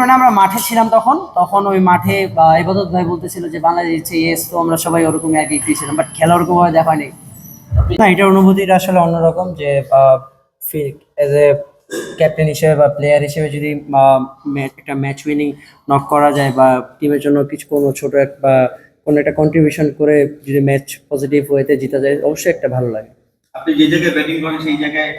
মানে আমরা মাঠে ছিলাম তখন। তখন ওই মাঠে বা ইবাদত ভাই বলতেছিল যে বাংলাদেশ ইয়েস তো আমরা সবাই ওরকমই আর কি ছিলাম বাট খেলা ওরকম ভাবে দেখা হয়নি। না এটার অনুভূতিটা আসলে অন্যরকম যে এজ এ ক্যাপ্টেন হিসেবে বা প্লেয়ার হিসেবে যদি একটা ম্যাচ উইনিং নক করা যায় বা টিমের জন্য কিছু কোনো ছোট এক বা কোনো একটা কন্ট্রিবিউশন করে যদি ম্যাচ পজিটিভ ওয়েতে জিতা যায় অবশ্যই একটা ভালো লাগে। আপনি যে জায়গায় ব্যাটিং করেন সেই জায়গায়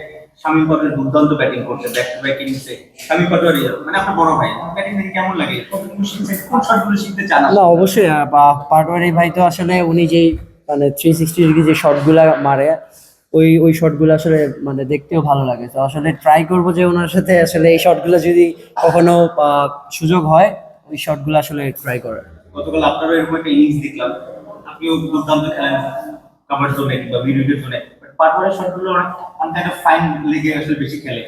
শামীম পাটোয়ারি দুর্দান্ত ব্যাটিং করছে ব্যাক টু ব্যাক ইনিংসে শামীম পাটোয়ারি মানে আপনার বড় ভাই ব্যাটিং থেকে কেমন লাগে? কতটুকু শিখছে কোন শটগুলো শিখতে চান না অবশ্যই পাটোয়ারি ভাই তো আসলে উনি যেই মানে থ্রি সিক্সটি ডিগ্রি যে শটগুলা মারে ওই ওই শটগুলো আসলে মানে দেখতেও ভালো লাগে। তো আসলে ট্রাই করব যে ওনার সাথে আসলে এই শটগুলো যদি কখনো সুযোগ হয় ওই শটগুলো আসলে ট্রাই করার। গতকাল আপনারও এরকম একটা ইনিংস দেখলাম। আপনিও দুর্দান্ত খেলেন। কাভার জোনে কিংবা মিড উইকেট জোনে পাটোয়ারির শটগুলো অনেক ফাইন লেগে আসলে বেশি খেলে।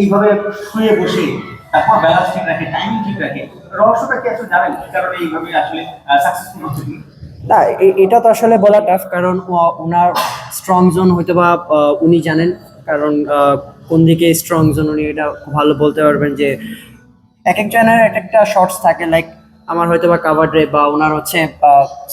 এইভাবে শুয়ে বসে তারপর ব্যালেন্স ঠিক রাখে টাইমিং ঠিক রাখে। রহস্যটা কি আসলে জানেন? কি কারণে এইভাবে আসলে সাকসেসফুল হচ্ছে না এটা তো আসলে বলা টাফ কারণ ওনার স্ট্রং জোন হয়তো বা উনি জানেন। কারণ কোন দিকে স্ট্রং জোন উনি, এটা ভালো বলতে পারবেন যে এক একজনের এক একটা শর্টস থাকে। লাইক আমার হয়তো বা কাভার ড্রাইভ বা ওনার হচ্ছে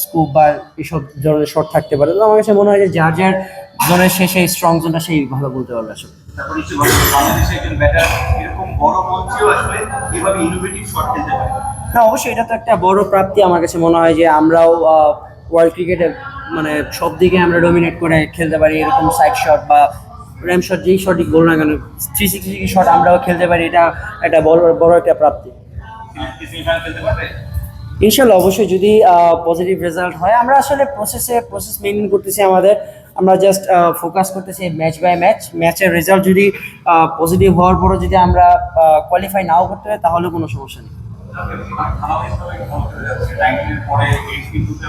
স্কুপ বা এইসব ধরনের শর্ট থাকতে পারে। তো আমার কাছে মনে হয় যে যার যার জোনের সেই স্ট্রং জোনটা সেই ভালো বলতে পারবে আসলে। তারপর নিশ্চয়ই বাংলাদেশে একজন ব্যাটার এরকম বড় মঞ্চেও আসলে এভাবে ইনোভেটিভ শট খেলতে পারে। না অবশ্যই এটা তো একটা বড় প্রাপ্তি আমার কাছে মনে হয় যে আমরাও ওয়ার্ল্ড ক্রিকেটে মানে সব দিকে আমরা ডমিনেট করে খেলতে পারি এরকম সাইড শট বা র্যাম শট যেই শটই বল না কেন থ্রি সিক্সটি শট আমরাও খেলতে পারি এটা একটা বড় বড় একটা প্রাপ্তি। খেলতে পারবে? ইনশাল্লাহ অবশ্যই যদি পজিটিভ রেজাল্ট হয়, আমরা আসলে প্রসেসে প্রসেস মেনটেন করতেছি আমাদের। আমরা জাস্ট ফোকাস করতেছি ম্যাচ বাই ম্যাচ ম্যাচের রেজাল্ট যদি পজিটিভ হওয়ার পরও যদি আমরা কোয়ালিফাই নাও করতে হয় তাহলে কোনো সমস্যা নেই। ধারাবাহিকভাবে ক্ষমতা যাচ্ছে র্যাঙ্কিংয়ের পরে এইচ বিন্দুতে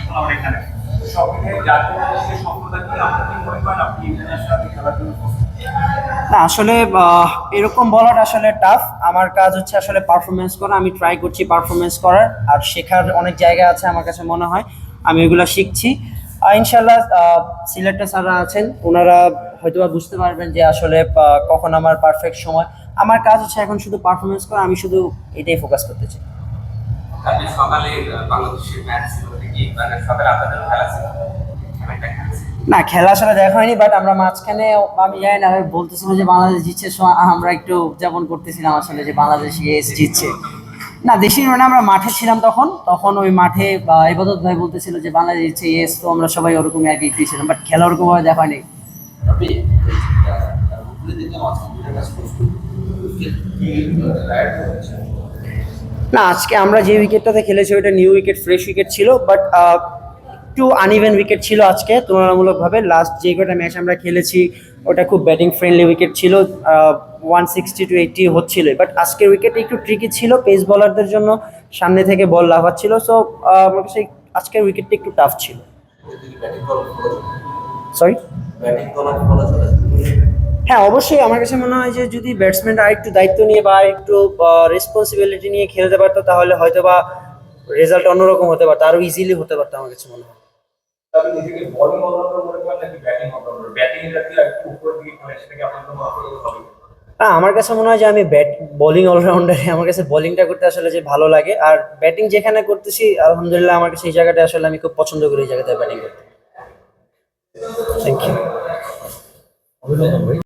এখন আমরা এখানে সব জাতীয় যে আপনি করেন আপনি ইন্টারন্যাশনাল খেলার জন্য প্রস্তুত? না, আসলে এরকম বলাটা আসলে টাফ আমার কাজ হচ্ছে আসলে পারফরমেন্স করা, আমি ট্রাই করছি পারফরমেন্স করার, আর শেখার অনেক জায়গা আছে আমার কাছে মনে হয়, আমি এগুলো শিখছি। ইনশাল্লাহ সিলেক্টর স্যাররা আছেন, ওনারা হয়তো বুঝতে পারবেন যে আসলে কখন আমার পারফেক্ট সময়। আমার কাজ হচ্ছে এখন শুধু পারফরমেন্স করা, আমি শুধু এটাই ফোকাস করতে চাই। সকালে বাংলাদেশের ম্যাচ ছিল মানে সকালে আপনাদের খেলা ছিল? না খেলা আসলে দেখা হয়নি বাট আমরা মাঝখানে আমি জানি না বলতেছিলাম যে বাংলাদেশ জিতছে আমরা একটু উদযাপন করতেছিলাম আসলে যে বাংলাদেশ ইয়েস জিতছে। না দেশি মানে আমরা মাঠে ছিলাম তখন তখন ওই মাঠে বা ইবাদত ভাই বলতেছিল যে বাংলাদেশ জিতছে ইয়েস তো আমরা সবাই ওরকমই আর কি ছিলাম বাট খেলা ওরকম ভাবে দেখা হয়নি। না আজকে আমরা যে উইকেটটাতে খেলেছি ওটা নিউ উইকেট ফ্রেশ উইকেট ছিল বাট একটু আনইভেন উইকেট ছিল আজকে, তুলনামূলকভাবে লাস্ট যে কটা ম্যাচ আমরা খেলেছি, ওটা খুব ব্যাটিং ফ্রেন্ডলি উইকেট ছিল ওয়ান সিক্সটি টু এইটি হচ্ছিল বাট আজকের উইকেট একটু ট্রিকি ছিল পেস বলারদের জন্য সামনে থেকে বল লাফাচ্ছিল সো আমার কাছে আজকের উইকেটটা একটু টাফ ছিল। সরি হ্যাঁ অবশ্যই আমার কাছে মনে হয় যে যদি ব্যাটসম্যানরা একটু দায়িত্ব নিয়ে বা একটু রেসপন্সিবিলিটি নিয়ে খেলতে পারতো, তাহলে হয়তো বা রেজাল্ট অন্যরকম হতে পারতো আরও ইজিলি হতে পারতো আমার কাছে মনে হয়। আপনি নিজেকে বোলিং অলরাউন্ডার মনে করেন নাকি ব্যাটিং অলরাউন্ডার ব্যাটিং এর কি একটু উপর দিকে মানে সেটাকে আপনার জন্য করতে হবে। হ্যাঁ আমার কাছে মনে হয় যে আমি ব্যাট বোলিং অলরাউন্ডারে আমার কাছে বোলিংটা করতে আসলে যে ভালো লাগে। আর ব্যাটিং যেখানে করতেছি আলহামদুলিল্লাহ আমার কাছে এই জায়গাটা আসলে আমি খুব পছন্দ করি এই জায়গাতে ব্যাটিং করতে। Thank you